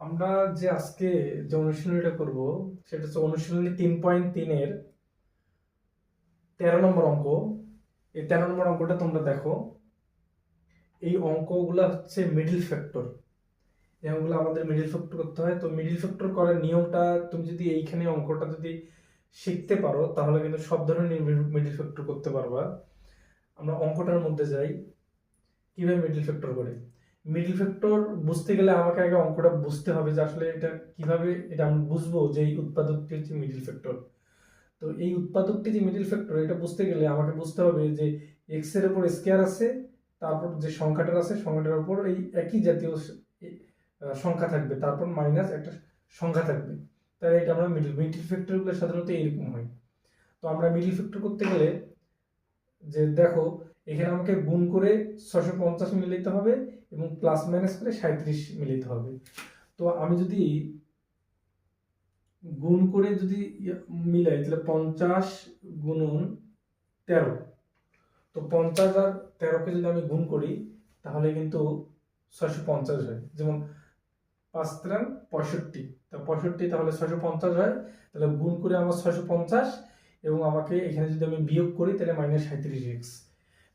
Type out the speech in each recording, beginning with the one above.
আমরা যে আজকে যে অনুশীলনীটা করব, সেটা হচ্ছে অনুশীলনী তিন পয়েন্ট তিনের তেরো নম্বর অঙ্ক। এই তেরো নম্বর অঙ্কটা তোমরা দেখো। এই অঙ্কগুলো হচ্ছে মিডিল ফ্যাক্টর এই অঙ্কগুলো আমাদের মিডিল ফ্যাক্টর করতে হয়। তো মিডিল ফ্যাক্টর করার নিয়মটা তুমি যদি এইখানে অঙ্কটা যদি শিখতে পারো, তাহলে কিন্তু সব ধরনের মিডিল ফ্যাক্টর করতে পারবা। আমরা অঙ্কটার মধ্যে যাই। কীভাবে মিডিল ফ্যাক্টর করে? মিডিল ফ্যাক্টর বুঝতে গেলে আমাকে আগে অঙ্কটা বুঝতে হবে যে আসলে এটা কীভাবে এটা আমি বুঝব যে এই উৎপাদকটি হচ্ছে মিডিল ফ্যাক্টর তো এই উৎপাদকটি যে মিডিল ফ্যাক্টর এটা বুঝতে গেলে আমাকে বুঝতে হবে যে এক্সের উপর স্কোয়ার আছে, তারপর যে সংখ্যাটার আছে, সংখ্যাটার উপর এই একই জাতীয় সংখ্যা থাকবে, তারপর মাইনাস একটা সংখ্যা থাকবে। তাই এটা আমরা মিডিল মিডিল ফ্যাক্টরগুলো সাধারণত এরকম হয়। তো আমরা মিডিল ফ্যাক্টর করতে গেলে যে দেখো এখানে আমাকে গুণ করে ছশো পঞ্চাশ মিলাইতে হবে এবং প্লাস মাইনাস করে সাঁত্রিশ মিলাইতে হবে। তো আমি যদি গুণ করে যদি মিলাই, তাহলে পঞ্চাশ গুণন তেরো। তো পঞ্চাশ আর তেরোকে যদি আমি গুণ করি, তাহলে কিন্তু ছয়শো পঞ্চাশ হয়। যেমন পাঁচ তেরান পঁয়ষট্টি। তা পঁয়ষট্টি তাহলে ছয়শো পঞ্চাশ হয়। তাহলে গুণ করে আমার ছয়শো পঞ্চাশ এবং আমাকে এখানে যদি আমি বিয়োগ করি, তাহলে মাইনাস সাঁত্রিশ এক্স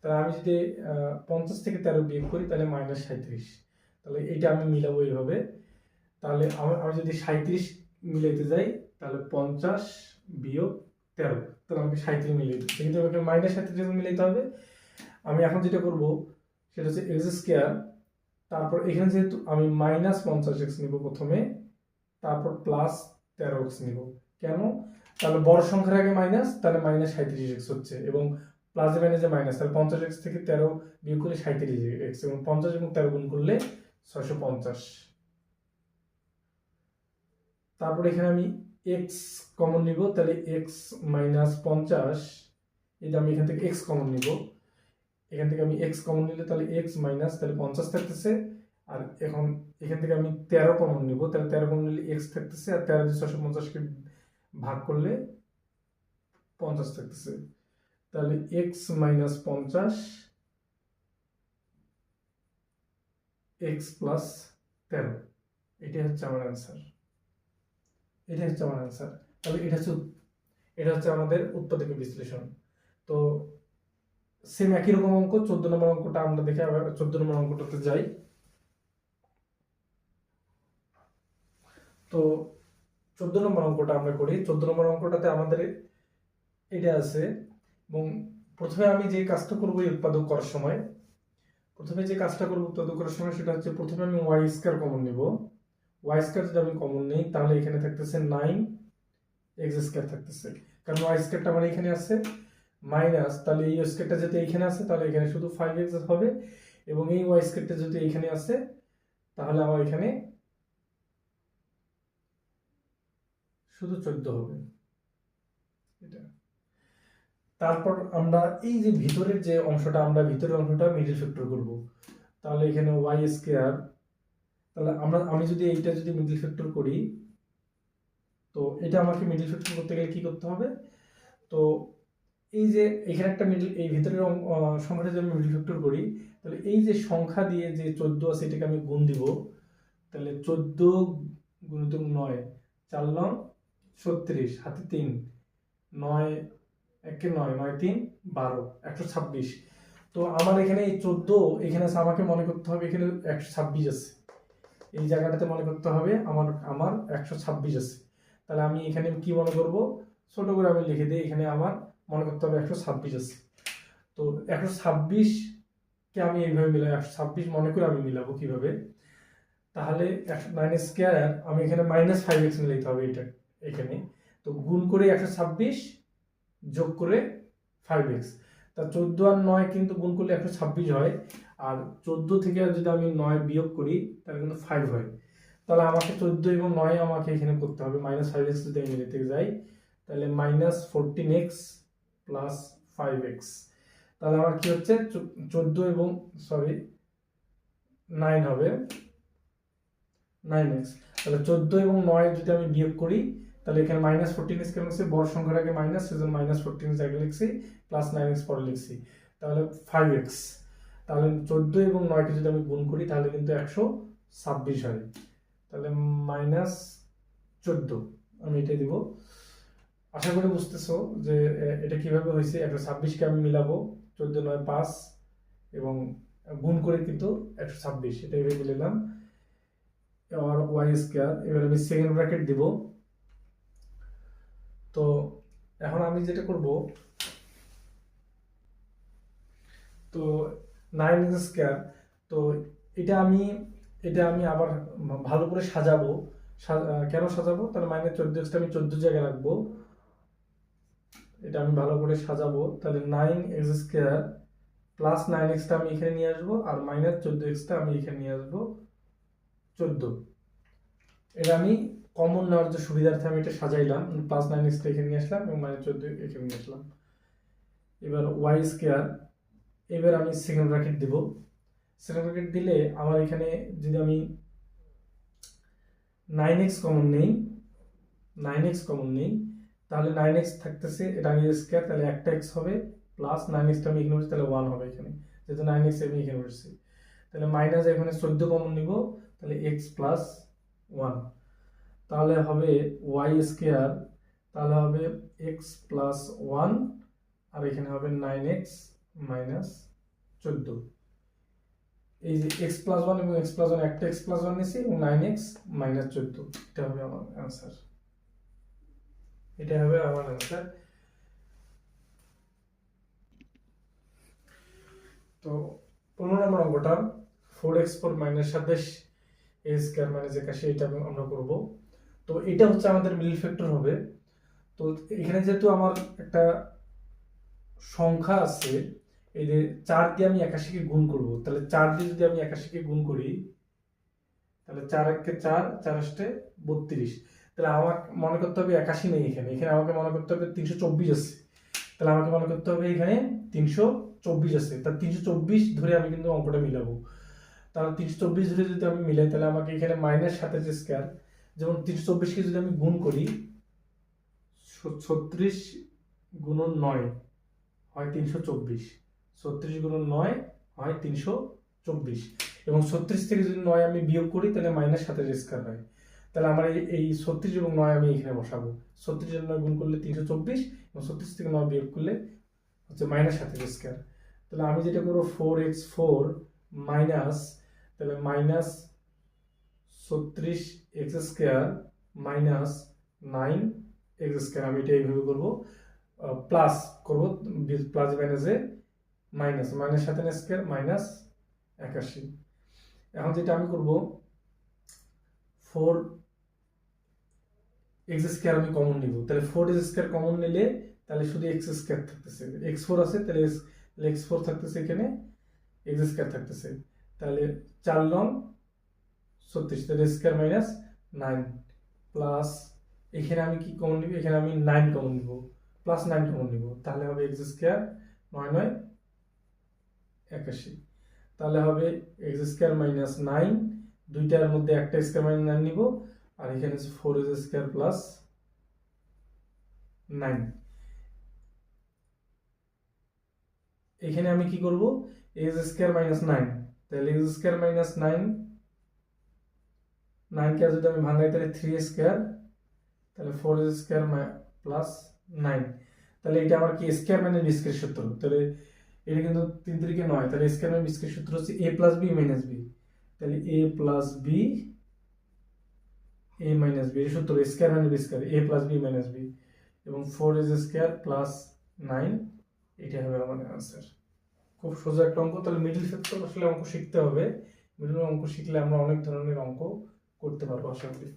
তাহলে আমি যদি পঞ্চাশ থেকে তেরো বিয়োগ করি, তাহলে মাইনাস সাঁত্রিশ তাহলে এইটা আমি মিলাবো এইভাবে। তাহলে আমি যদি সাঁত্রিশ মিলাইতে যাই, তাহলে পঞ্চাশ বিয়োগ তেরো। তাহলে আমাকে সাঁত্রিশ মিলাইতে কিন্তু আমাকে মাইনাস সাঁত্রিশ মিলাইতে হবে। আমি এখন যেটা করব, সেটা হচ্ছে এক্স স্কোয়ার তারপর এখানে যেহেতু আমি মাইনাস পঞ্চাশ এক্স নিব প্রথমে, তারপর প্লাস তেরো এক্স নিব। কেন? তাহলে বড় সংখ্যার আগে মাইনাস তাহলে মাইনাস সাঁত্রিশ এক্স হচ্ছে। এবং প্লাসে মাইনাসে মাইনাস তাহলে পঞ্চাশ এক্স থেকে তেরো বিয়োগ করলে সাঁত্রিশ এক্স এবং পঞ্চাশ এবং তেরো গুণ করলে ছয়শো পঞ্চাশ। তারপর এখানে আমি এক্স কমন নিব, তাহলে এক্স মাইনাস পঞ্চাশ এটা আমি এখান থেকে এক্স কমন নিব, এখান থেকে আমি এক্স কমন নিলে তাহলে এক্স মাইনাস তাহলে পঞ্চাশ থাকতেছে, আর এখন এখান থেকে আমি তেরো কমন নিব, তাহলে তেরো কমন নিলে এক্স থাকতেছে, আর তেরো দিয়ে ছশো পঞ্চাশকে ভাগ করলে পঞ্চাশ থাকতেছে। তাহলে এক্স মাইনাস পঞ্চাশ এক্স প্লাস তেরো। এটাই হচ্ছে আমার অ্যান্সার এটা হচ্ছে আমার অ্যান্সার তাহলে এটা হচ্ছে এটা হচ্ছে আমাদের উৎপাদকের বিশ্লেষণ। তো সেম একই রকম অঙ্ক, চোদ্দ নম্বর অঙ্কটা আমরা দেখে আবার চোদ্দ নম্বর অঙ্কটাতে যাই। তো চোদ্দ নম্বর অঙ্কটা আমরা করি। চোদ্দ নম্বর অঙ্কটাতে আমাদের এটা আছে এবং প্রথমে আমি যে কাজটা করব এই উৎপাদক করার সময়, প্রথমে যে কাজটা করব উৎপাদক করার সময় সেটা হচ্ছে প্রথমে আমি ওয়াই স্কোয়ার কমন নিব। ওয়াই স্কোয়ার যদি আমি কমন নিই, তাহলে এখানে থাকতেছে নাইন এক্স স্কোয়ার থাকতেছে। কারণ ওয়াই স্কোয়ারটা আমার এখানে আছে মাইনাস তাহলে এই স্কোয়ারটা যদি এইখানে আছে, তাহলে এখানে শুধু ফাইভ এক্স হবে। এবং এই ওয়াই স্কোয়ারটা যদি এখানে আছে, তাহলে আমার এখানে শুধু চোদ্দ হবে। এটা। তারপর আমরা এই যে ভিতরের যে অংশটা, আমরা ভিতরের অংশটা মিডিল ফ্যাক্টর করব। তাহলে এখানে ওয়াই স্কোয়ার তাহলে আমরা, আমি যদি এইটা যদি মিডিল ফ্যাক্টর করি, তো এটা আমাকে মিডিল ফ্যাক্টর করতে গেলে কি করতে হবে? তো এই যে এখানে একটা মিডিল এই ভিতরের সংখ্যাটা যদি আমি মিডিল ফ্যাক্টর করি, তাহলে এই যে সংখ্যা দিয়ে যে চোদ্দ আছে, এটাকে আমি গুণ দিব। তাহলে চোদ্দ গুণিত নয়, চার লং ছত্রিশ, হাতে তিন, নয় একে নয় নয় তিন, বারো, একশো ছাব্বিশ। তো আমার এখানে এই চোদ্দ, এখানে আছে, আমাকে মনে করতে হবে এখানে একশো ছাব্বিশ আছে। এই জায়গাটাতে মনে করতে হবে আমার আমার একশো ছাব্বিশ আছে। তাহলে আমি এখানে কি মনে করব? ছোট করে আমি লিখে দিই, এখানে আমার মনে করতে হবে একশো ছাব্বিশ আছে। তো একশো ছাব্বিশকে আমি এইভাবে মিলাই একশো ছাব্বিশ মনে করে আমি মিলাবো কীভাবে? তাহলে একশো নাইন স্কোয়ার, আমি এখানে মাইনাস ফাইভ এক্স মিলাইতে হবে এটা, এখানে। তো গুণ করে একশো ছাব্বিশ যোগ করে ফাইভ এক্স তা চোদ্দ আর নয় কিন্তু গুণ করলে একশো ছাব্বিশ হয়। আর চোদ্দ থেকে যদি আমি নয় বিয়োগ করি, তাহলে কিন্তু ফাইভ হয়। তাহলে আমাকে চোদ্দ এবং নয় আমাকে এখানে করতে হবে। মাইনাস ফাইভ এক্স যদি আমি নিতে যাই, তাহলে minus fourteen x plus five x তাহলে আমার কি হচ্ছে? চোদ্দ এবং সরি নাইন হবে। নাইন এক্স তাহলে চোদ্দ এবং নয় যদি আমি বিয়োগ করি তাহলে এখানে মাইনাস ফোরটিন এক্স কেন লিখছি বড় সংখ্যার আগে মাইনাস সেজন্য মাইনাস ফোরটিন এক্স আগে লিখছি প্লাস নাইন এক্স পরে লিখছি। তাহলে ফাইভ এক্স তাহলে চোদ্দ এবং নয়কে যদি আমি গুণ করি, তাহলে কিন্তু একশো ছাব্বিশ হয়। তাহলে মাইনাস চোদ্দ, আমি এটা দিব। আশা করি বুঝতেছো যে এটা কীভাবে হয়েছে? একশো ছাব্বিশকে আমি মিলাবো, চোদ্দ, নয়, পাঁচ, এবং গুণ করে কিন্তু একশো ছাব্বিশ এটা এভাবে মিলালাম আর ওয়াই স্কোয়ার এবার আমি সেকেন্ড ব্র্যাকেট দিব। তো এখন আমি যেটা করব, তো নাইন স্কোয়ার তো এটা আমি এটা আমি আবার ভালো করে সাজাবো। কেন সাজাবো? তাহলে মাইনাস চোদ্দ এক্সটা আমি চোদ্দ জায়গায় রাখব। এটা আমি ভালো করে সাজাবো। তাহলে nine x square plus nine extra আমি এখানে নিয়ে আসব আর মাইনাস চোদ্দ এক্সটা আমি এখানে নিয়ে আসব। চোদ্দ। এটা আমি কমন নেওয়ার যে সুবিধার্থে আমি এটা সাজাইলাম প্লাস নাইন এক্সটা এখানে নিয়ে আসলাম এবং মাইনাস চোদ্দ এখানে নিয়ে আসলাম। এবার ওয়াই স্কোয়ার এবার আমি সেকেন্ড ব্র্যাকেট দিব। সেকেন্ড ব্র্যাকেট দিলে আমার এখানে যদি আমি নাইন এক্স কমন নেই নাইন এক্স কমন নেই, তাহলে নাইন এক্স থাকতেছে, এটা আমি স্কোয়ার তাহলে একটা এক্স হবে প্লাস নাইন এক্সটা আমি এখানে বসছি, তাহলে ওয়ান হবে এখানে। যেহেতু নাইন এক্স আমি এখানে বসছি। তাহলে মাইনাস এখানে চোদ্দ কমন নিব, তাহলে এক্স প্লাস ওয়ান তাহলে হবে ওয়াই স্কোয়ার তাহলে হবে এক্স প্লাস ওয়ান আর এখানে হবে নাইন এক্স মাইনাস চোদ্দ। এই যে এক্স প্লাস ওয়ান এবং এক্স প্লাস ওয়ান একটা এক্স প্লাস ওয়ান নিয়েছি এবং নাইন এক্স মাইনাস চোদ্দ। এটা হবে আমার অ্যান্সার এটা হবে আমার অ্যান্সার তো পনেরো নম্বর অঙ্কটা ফোর এক্স ফোর মাইনাস সাতাশ এ স্কোয়ার মাইনাস একাশি, এটা আমরা করব। তো এটা হচ্ছে আমাদের মিডল ফ্যাক্টর হবে। তো এখানে যেহেতু আমার একটা সংখ্যা আছে, এই যে চার দিয়ে আমি একাশিকে গুণ করব, তাহলে চার দিয়ে যদি আমি একাশিকে গুণ করি, তাহলে চার একে চার চার আষ্টে বত্রিশ। তাহলে আমার মনে করতে হবে একাশি নেই এখানে এখানে আমাকে মনে করতে হবে তিনশো চব্বিশ আছে। তাহলে আমাকে মনে করতে হবে এখানে তিনশো চব্বিশ আছে। তাহলে তিনশো চব্বিশ ধরে আমি কিন্তু অঙ্কটা মিলাবো। তাহলে তিনশো চব্বিশ ধরে যদি আমি মিলাই, তাহলে আমাকে এখানে মাইনাস সাতাশ স্কোয়ার যেমন তিনশো চব্বিশকে যদি আমি গুণ করি ছত্রিশ গুণন নয় হয় তিনশো চব্বিশ। ছত্রিশ গুণন নয় হয় তিনশো চব্বিশ। এবং ছত্রিশ থেকে যদি নয় আমি বিয়োগ করি, তাহলে মাইনাস সাতাশ স্কোয়ার হয়। তাহলে আমার এই ছত্রিশ এবং নয় আমি এখানে বসাবো। ছত্রিশ নয় গুণ করলে তিনশো চব্বিশ এবং ছত্রিশ থেকে নয় বিয়োগ করলে হচ্ছে মাইনাস সাতাশ স্কোয়ার। তাহলে আমি যেটা করব ফোর এক্স ফোর মাইনাস তাহলে মাইনাস ছত্রিশ x square minus nine x square, আমি এটা এইভাবে করব। প্লাস করব প্লাস মাইনাসে মাইনাস মাইনাস সাতান্ন স্কোয়ার মাইনাস একাশি। এখন যেটা আমি করব ফোর এক্স স্কোয়ার আমি কমন নিব। তাহলে ফোর এক্স স্কোয়ার কমন নিলে তাহলে শুধু এক্স স্কোয়ার থাকতেছে। এক্স ফোর আছে, তাহলে এক্স ফোর থাকতেছে এখানে, এক্স স্কোয়ার থাকতেছে। তাহলে চার লং ছত্রিশ তাহলে স্কোয়ার মাইনাস নাইন প্লাস এখানে আমি কি কমন নিব? এখানে আমি নাইন কমন নিব। প্লাস নাইন কমন নিব। তাহলে হবে এক্স স্কোয়ার নয় নয় একাশি। তাহলে হবে এক্স স্কোয়ার মাইনাস নাইন দুইটার মধ্যে একটা স্কোয়ার মাইনাস নাইন নিব, আর এখানে four x square plus nine এখানে আমি কি করব? এক্স স্কোয়ার মাইনাস নাইন তাহলে এক্স স্কোয়ার মাইনাস নাইন নাইনকে যদি আমি ভাঙাই, তাহলে থ্রি স্কোয়ার তাহলে ফোর স্কোয়ার প্লাস নাইন তাহলে এটা আমার কি? স্কোয়ার মাইনাস বি স্কোয়ার সূত্র। তাহলে এটা কিন্তু তিন তারিখে নয়। তাহলে স্কোয়ার মাইনাস বি সূত্র হচ্ছে a plus b minus b তাহলে a plus b a minus b সূত্র square minus b square a plus b minus b এবং four s square plus nine এটা হবে আমাদের আনসার খুব সোজা একটা অঙ্ক। তাহলে মিডিল ফ্যাক্টর আসলে অঙ্ক শিখতে হবে। মিডিল অঙ্ক শিখলে আমরা অনেক ধরনের অঙ্ক করতে পারব আশা করি